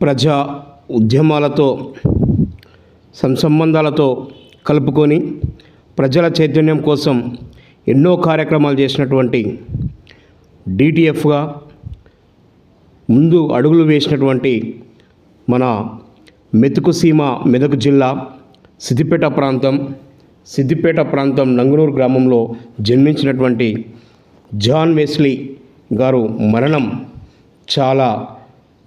ప్రజా ఉద్యమాలతో సంబంధాలతో కలుపుకొని ప్రజల చైతన్యం కోసం ఎన్నో కార్యక్రమాలు చేసినటువంటి డిటిఎఫ్గా ముందు అడుగులు వేసినటువంటి మన మెతుకు సీమ మెదకు జిల్లా సిద్దిపేట ప్రాంతం సిద్దిపేట ప్రాంతం నంగునూరు గ్రామంలో జన్మించినటువంటి జాన్ వెస్లీ గారు మరణం చాలా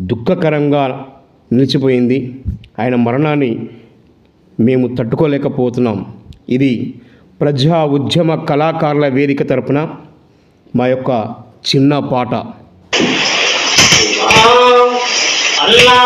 దుఃఖకరంగా నిలిచిపోయింది. ఆయన మరణాన్ని మేము తట్టుకోలేకపోతున్నాం. ఇది ప్రజా ఉద్యమ కళాకారుల వేదిక తరపున మా యొక్క చిన్న పాట. అల్లా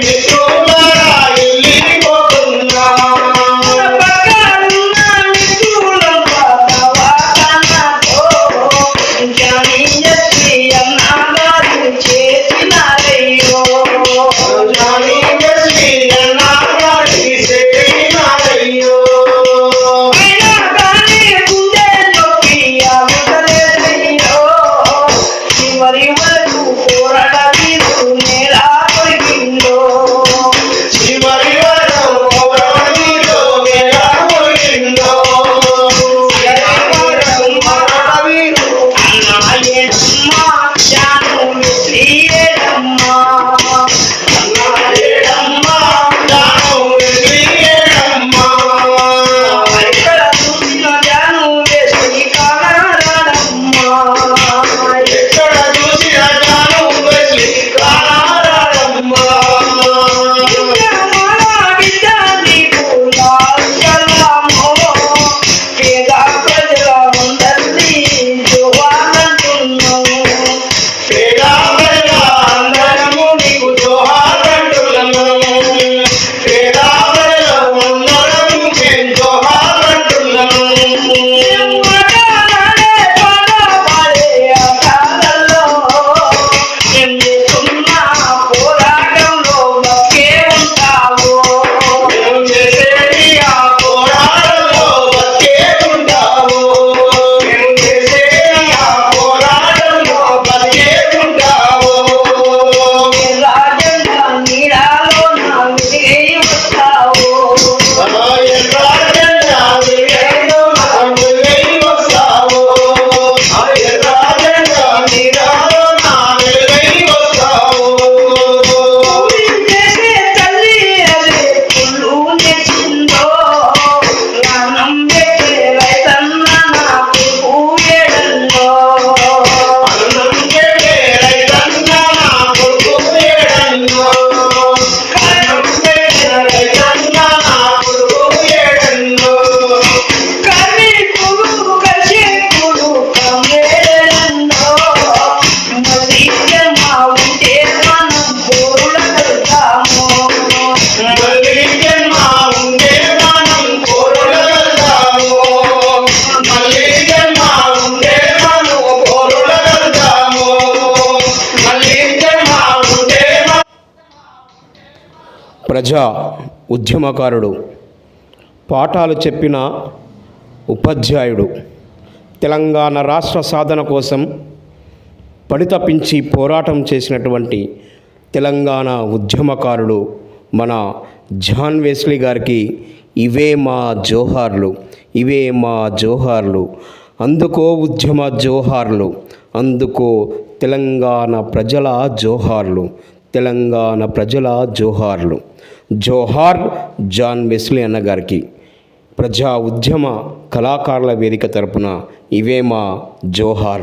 make it ప్రజా ఉద్యమకారుడు. పాఠాలు చెప్పిన ఉపాధ్యాయుడు. తెలంగాణ రాష్ట్ర సాధన కోసం పడితపించి పోరాటం చేసినటువంటి తెలంగాణ ఉద్యమకారుడు మన జాన్ వెస్లీ గారికి ఇవే మా జోహార్లు ఇవే మా జోహార్లు అందుకో ఉద్యమ జోహార్లు అందుకో తెలంగాణ ప్రజల జోహార్లు తెలంగాణ ప్రజల జోహార్లు. జోహార్ జాన్ వెస్లీ అన్న గారికి ప్రజా ఉద్యమ కళాకారుల వేదిక తరపున ఇవే మా జోహార్.